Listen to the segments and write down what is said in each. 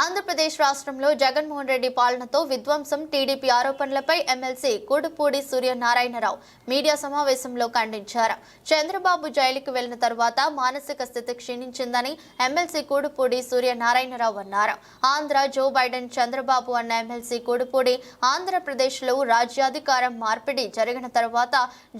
ఆంధ్రప్రదేశ్ రాష్ట్రంలో జగన్మోహన్ రెడ్డి పాలనతో విధ్వంసం టీడీపీ ఆరోపణలపై ఎమ్మెల్సీ కూడుపూడి సూర్యనారాయణరావు మీడియా సమావేశంలో ఖండించారు. చంద్రబాబు జైలుకు వెళ్ళిన తర్వాత మానసిక స్థితి క్షీణించిందని ఎమ్మెల్సీ కూడుపూడి సూర్యనారాయణరావు అన్నారు. ఆంధ్ర జో బైడెన్ చంద్రబాబు అన్న ఎమ్మెల్సీ కూడుపూడి ఆంధ్రప్రదేశ్లో రాజ్యాధికారం మార్పిడి జరిగిన తర్వాత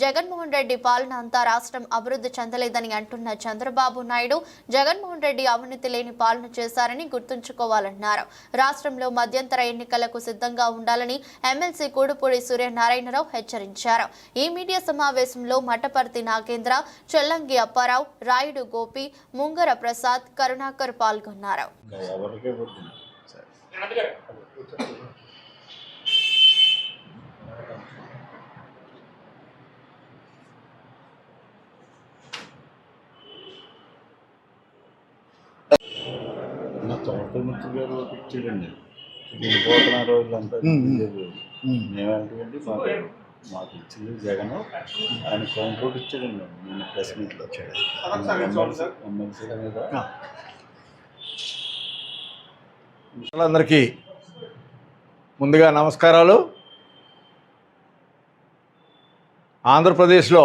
జగన్మోహన్ రెడ్డి పాలన అంతా రాష్ట్రం అభివృద్ధి చెందలేదని అంటున్న చంద్రబాబు నాయుడు జగన్మోహన్ రెడ్డి అవినీతి లేని పాలన చేశారని గుర్తుంచుకోవాలి. ఉండాలన్నారు రాష్ట్రంలో మధ్యంతర ఎన్నికలకు సిద్ధంగా ఉండాలని ఎమ్మెల్సీ కూడుపూడి సూర్యనారాయణరావు హెచ్చరించారు. ఈ మీడియా సమావేశంలో మఠపర్తి నాగేంద్ర చెల్లంగి అప్పారావు రాయుడు గోపి ముంగర ప్రసాద్ కరుణాకర్ పాల్గొన్నారు. ఇంకా ఎవరికే వద్దు నా తోటల మిత్ర గారు ఒకటి ఇచ్చాడండి నేను పోతున్న రోజులంతా. మేమేంటంటే మాకు మాకు ఇచ్చింది జగన్. ఆయన కౌంటర్ ఇచ్చాడండి. నేను ప్రెస్ మీట్లో వచ్చాడు ఎమ్మెల్సీల మీద అందరికీ ముందుగా నమస్కారాలు. ఆంధ్రప్రదేశ్లో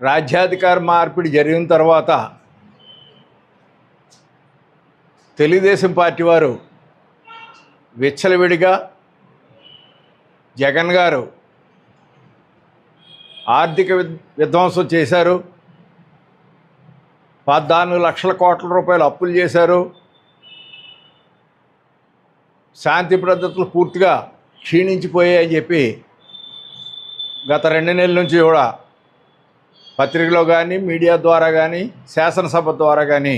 రాజ్యాధికార మార్పిడి జరిగిన తర్వాత తెలుగుదేశం పార్టీ వారు విచ్చలవిడిగా జగన్ గారు ఆర్థిక విధ్వంసం చేశారు. పద్నాలుగు లక్షల కోట్ల రూపాయలు అప్పులు చేశారు. శాంతి భద్రతలు పూర్తిగా క్షీణించిపోయాయని చెప్పి గత రెండు నెలల నుంచి కూడా పత్రికలో కానీ మీడియా ద్వారా కానీ శాసనసభ ద్వారా కానీ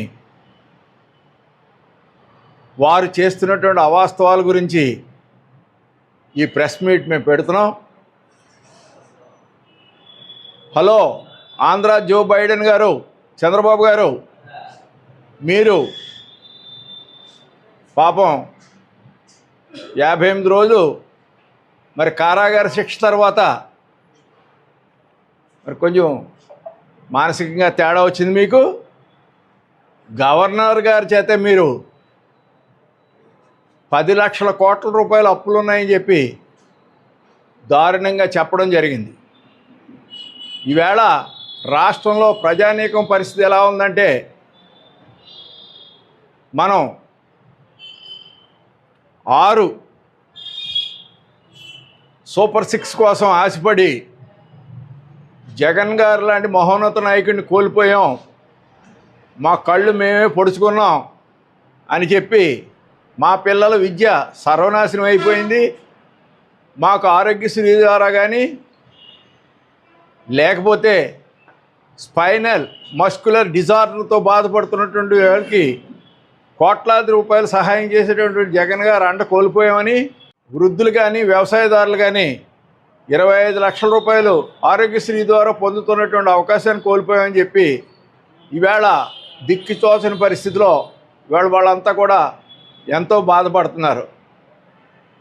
వారు చేస్తున్నటువంటి అవాస్తవాల గురించి ఈ ప్రెస్ మీట్ మేము పెడుతున్నాం. హలో ఆంధ్ర జో బైడెన్ గారు చంద్రబాబు గారు మీరు పాపం యాభై ఎనిమిది రోజులు మరి కారాగార శిక్ష తర్వాత మరి కొంచెం మానసికంగా తేడా వచ్చింది మీకు? గవర్నర్ గారి చేత మీరు పది లక్షల కోట్ల రూపాయల అప్పులు ఉన్నాయని చెప్పి దారుణంగా చెప్పడం జరిగింది. ఈవేళ రాష్ట్రంలో ప్రజానీకం పరిస్థితి ఎలా ఉందంటే మనం ఆరు సూపర్ సిక్స్ కోసం ఆశపడి జగన్ గారు లాంటి మహోన్నత నాయకుడిని కోల్పోయాం. మా కళ్ళు మేమే పొడుచుకున్నాం అని చెప్పి మా పిల్లల విద్య సర్వనాశనం అయిపోయింది. మాకు ఆరోగ్యశ్రీ ద్వారా కానీ లేకపోతే స్పైనల్ మస్కులర్ డిజార్డర్తో బాధపడుతున్నటువంటి వాళ్ళకి కోట్లాది రూపాయలు సహాయం చేసేటటువంటి జగన్ గారు అండ కోల్పోయామని వృద్ధులు కానీ వ్యవసాయదారులు కానీ ఇరవై ఐదు లక్షల రూపాయలు ఆరోగ్యశ్రీ ద్వారా పొందుతున్నటువంటి అవకాశాన్ని కోల్పోయామని చెప్పి ఈవేళ దిక్కితోచని పరిస్థితిలో ఇవాళ వాళ్ళంతా కూడా ఎంతో బాధపడుతున్నారు.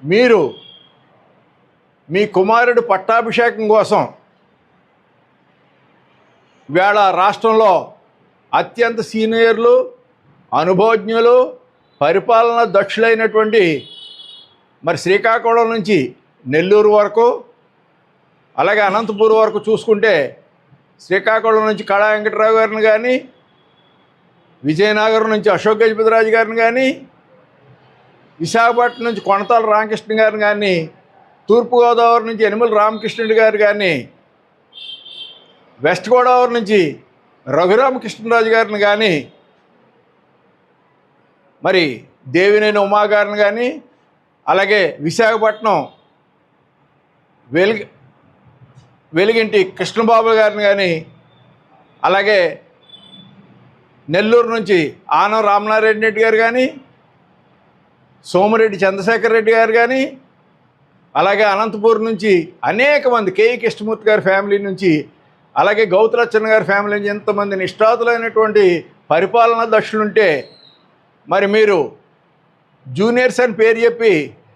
మీరు మీ కుమారుడు పట్టాభిషేకం కోసం వేళ రాష్ట్రంలో అత్యంత సీనియర్లు అనుభవజ్ఞులు పరిపాలన దక్షులైనటువంటి మరి శ్రీకాకుళం నుంచి నెల్లూరు వరకు అలాగే అనంతపూర్ వరకు చూసుకుంటే శ్రీకాకుళం నుంచి కళా వెంకటరావు గారిని కానీ విజయనగరం నుంచి అశోక్ గజపతిరాజు గారిని కానీ విశాఖపట్నం నుంచి కొనతాల రామకృష్ణ గారిని కానీ తూర్పుగోదావరి నుంచి యనమల రామకృష్ణుడి గారు కానీ వెస్ట్ గోదావరి నుంచి రఘురామకృష్ణరాజు గారిని కానీ మరి దేవినేని ఉమా గారిని కానీ అలాగే విశాఖపట్నం వెలుగు వెలుగింటి కృష్ణబాబు గారిని కానీ అలాగే నెల్లూరు నుంచి ఆనం రామనారాయణ రెడ్డి గారు కానీ సోమిరెడ్డి చంద్రశేఖర్ రెడ్డి గారు కానీ అలాగే అనంతపూర్ నుంచి అనేక మంది కేఈ కృష్ణమూర్తి గారి ఫ్యామిలీ నుంచి అలాగే గౌతులచ్చన్న గారి ఫ్యామిలీ నుంచి ఎంతమంది నిష్ఠాతులైనటువంటి పరిపాలనా దక్షులుంటే మరి మీరు జూనియర్స్ అని పేరు చెప్పి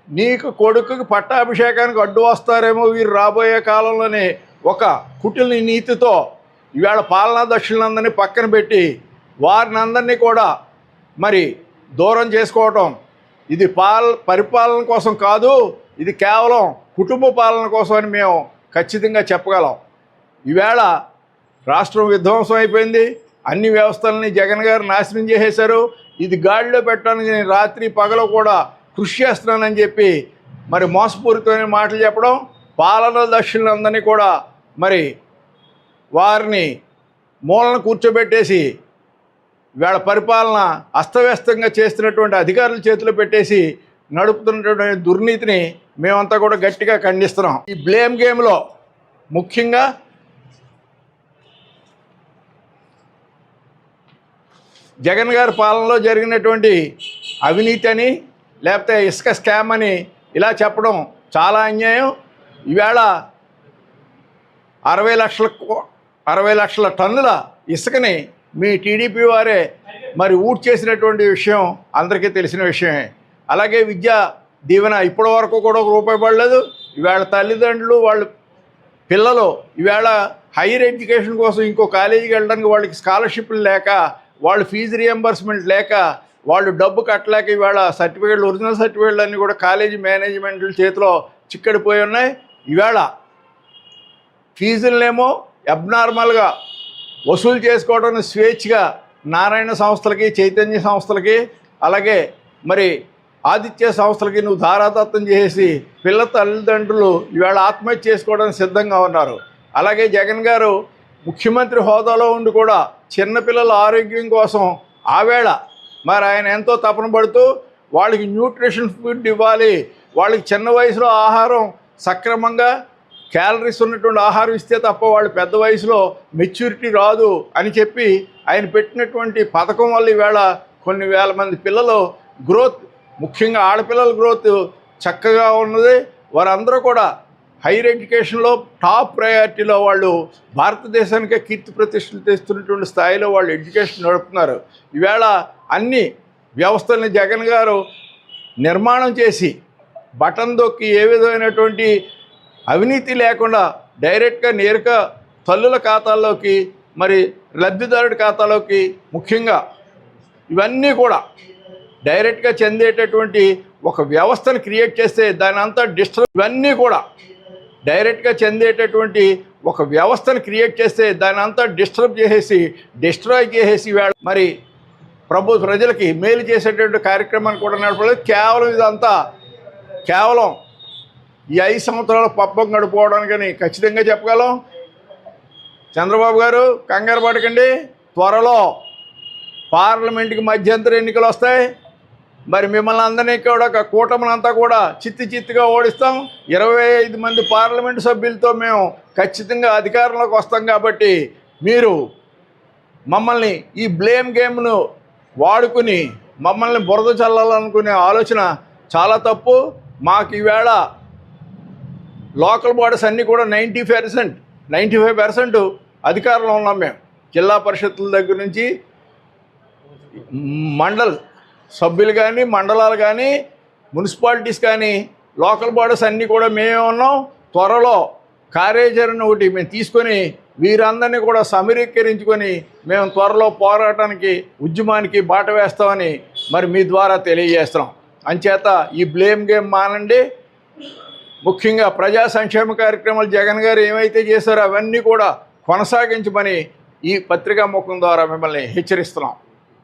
నీకు కొడుకుకి పట్టాభిషేకానికి అడ్డు వస్తారేమో వీరు రాబోయే కాలంలోనే ఒక కుటిల్ని నీతితో ఈవేళ పాలనా దక్షులందరినీ పక్కన పెట్టి వారిని అందరినీ కూడా మరి దూరం చేసుకోవటం ఇది పాల పరిపాలన కోసం కాదు ఇది కేవలం కుటుంబ పాలన కోసం అని మేము ఖచ్చితంగా చెప్పగలం. ఈవేళ రాష్ట్రం విధ్వంసం అయిపోయింది అన్ని వ్యవస్థలని జగన్ గారు నాశనం చేసేశారు ఇది గాడిలో పెట్టడానికి నేను రాత్రి పగలు కూడా కృషి చేస్తున్నానని చెప్పి మరి మోసపూరితమైన మాటలు చెప్పడం పాలన దక్షులందరినీ కూడా మరి వారిని మూలన కూర్చోబెట్టేసి వీళ్ళ పరిపాలన అస్తవ్యస్తంగా చేస్తున్నటువంటి అధికారుల చేతిలో పెట్టేసి నడుపుతున్నటువంటి దుర్నీతిని మేమంతా కూడా గట్టిగా ఖండిస్తున్నాం. ఈ బ్లేమ్ గేమ్లో ముఖ్యంగా జగన్ గారి పాలనలో జరిగినటువంటి అవినీతి అని లేకపోతే ఇసుక స్కామ్ అని ఇలా చెప్పడం చాలా అన్యాయం. ఈవేళ అరవై లక్షల అరవై లక్షల టన్నుల ఇసుకని మీ టీడీపీ వారే మరి ఊట్ చేసినటువంటి విషయం అందరికీ తెలిసిన విషయమే. అలాగే విద్యా దీవెన ఇప్పటి వరకు కూడా ఒక రూపాయి పడలేదు. ఇవాళ తల్లిదండ్రులు వాళ్ళు పిల్లలు ఈవేళ హైయర్ ఎడ్యుకేషన్ కోసం ఇంకో కాలేజీకి వెళ్ళడానికి వాళ్ళకి స్కాలర్షిప్లు లేక వాళ్ళు ఫీజు రియంబర్స్మెంట్ లేక వాళ్ళు డబ్బు కట్టలేక ఈవేళ సర్టిఫికేట్లు ఒరిజినల్ సర్టిఫికేట్లు అన్నీ కూడా కాలేజీ మేనేజ్మెంట్ల చేతిలో చిక్కడిపోయి ఉన్నాయి. ఈవేళ ఫీజులనేమో అబ్నార్మల్గా వసూలు చేసుకోవడానికి స్వేచ్ఛగా నారాయణ సంస్థలకి చైతన్య సంస్థలకి అలాగే మరి ఆదిత్య సంస్థలకి నువ్వు ధారాదత్తం చేసి పిల్ల తల్లిదండ్రులు ఇవాళ ఆత్మహత్య చేసుకోవడానికి సిద్ధంగా ఉన్నారు. అలాగే జగన్ గారు ముఖ్యమంత్రి హోదాలో ఉండి కూడా చిన్నపిల్లల ఆరోగ్యం కోసం ఆవేళ మరి ఆయన ఎంతో తపన పడుతూ వాళ్ళకి న్యూట్రిషన్ ఫుడ్ ఇవ్వాలి వాళ్ళకి చిన్న వయసులో ఆహారం సక్రమంగా క్యాలరీస్ ఉన్నటువంటి ఆహారం ఇస్తే తప్ప వాళ్ళు పెద్ద వయసులో మెచ్యూరిటీ రాదు అని చెప్పి ఆయన పెట్టినటువంటి పథకం వల్ల ఈవేళ కొన్ని వేల మంది పిల్లలు గ్రోత్ ముఖ్యంగా ఆడపిల్లల గ్రోత్ చక్కగా ఉన్నది. వారందరూ కూడా హైయర్ ఎడ్యుకేషన్లో టాప్ ప్రయారిటీలో వాళ్ళు భారతదేశానికే కీర్తి ప్రతిష్టలు తెస్తున్నటువంటి స్థాయిలో వాళ్ళు ఎడ్యుకేషన్ నడుపుతున్నారు. ఈవేళ అన్ని వ్యవస్థల్ని జగన్ గారు నిర్మాణం చేసి బటన్ దొక్కి ఏ విధమైనటువంటి అవినీతి లేకుండా డైరెక్ట్గా నేరుగా తల్లుల ఖాతాల్లోకి మరి లబ్ధిదారుడి ఖాతాలోకి ముఖ్యంగా ఇవన్నీ కూడా డైరెక్ట్గా చెందేటటువంటి ఒక వ్యవస్థను క్రియేట్ చేస్తే దాని అంతా డిస్టర్బ్ ఇవన్నీ కూడా డైరెక్ట్గా చెందేటటువంటి ఒక వ్యవస్థను క్రియేట్ చేస్తే దాని అంతా డిస్టర్బ్ చేసేసి డిస్ట్రాయ్ చేసేసి మరి ప్రభు ప్రజలకి మేలు చేసేటటువంటి కార్యక్రమాన్ని కూడా నడపలేదు. కేవలం ఇదంతా కేవలం ఈ ఐదు సంవత్సరాలు పబ్బం గడుపుకోవడానికని ఖచ్చితంగా చెప్పగలం. చంద్రబాబు గారు కంగారు పడకండి. త్వరలో పార్లమెంట్కి మధ్యంతర ఎన్నికలు వస్తాయి. మరి మిమ్మల్ని అందరినీ కూడా ఒక కూటమినంతా కూడా చిత్తి చిత్తుగా ఓడిస్తాం. ఇరవై ఐదు మంది పార్లమెంటు సభ్యులతో మేము ఖచ్చితంగా అధికారంలోకి వస్తాం కాబట్టి మీరు మమ్మల్ని ఈ బ్లేమ్ గేమ్ను వాడుకుని మమ్మల్ని బురద చల్లాలనుకునే ఆలోచన చాలా తప్పు. మాకు ఈవేళ లోకల్ బాడీస్ అన్నీ కూడా ninety percent ninety five percent అధికారంలో ఉన్నాం మేము. జిల్లా పరిషత్తుల దగ్గర నుంచి మండల్ సభ్యులు కానీ మండలాలు కానీ మున్సిపాలిటీస్ కానీ లోకల్ బాడీస్ అన్నీ కూడా మేమే ఉన్నాం. త్వరలో కార్యాచరణ ఒకటి మేము తీసుకొని వీరందరినీ కూడా సమీకరించుకొని మేము త్వరలో పోరాటానికి ఉద్యమానికి బాట వేస్తామని మరి మీ ద్వారా తెలియజేస్తున్నాం. అంచేత ఈ బ్లేమ్ గేమ్ మానండి. ముఖ్యంగా ప్రజా సంక్షేమ కార్యక్రమాలు జగన్ గారు ఏమైతే చేశారో అవన్నీ కూడా కొనసాగించమని ఈ పత్రికా ముఖం ద్వారా మిమ్మల్ని హెచ్చరిస్తున్నాం.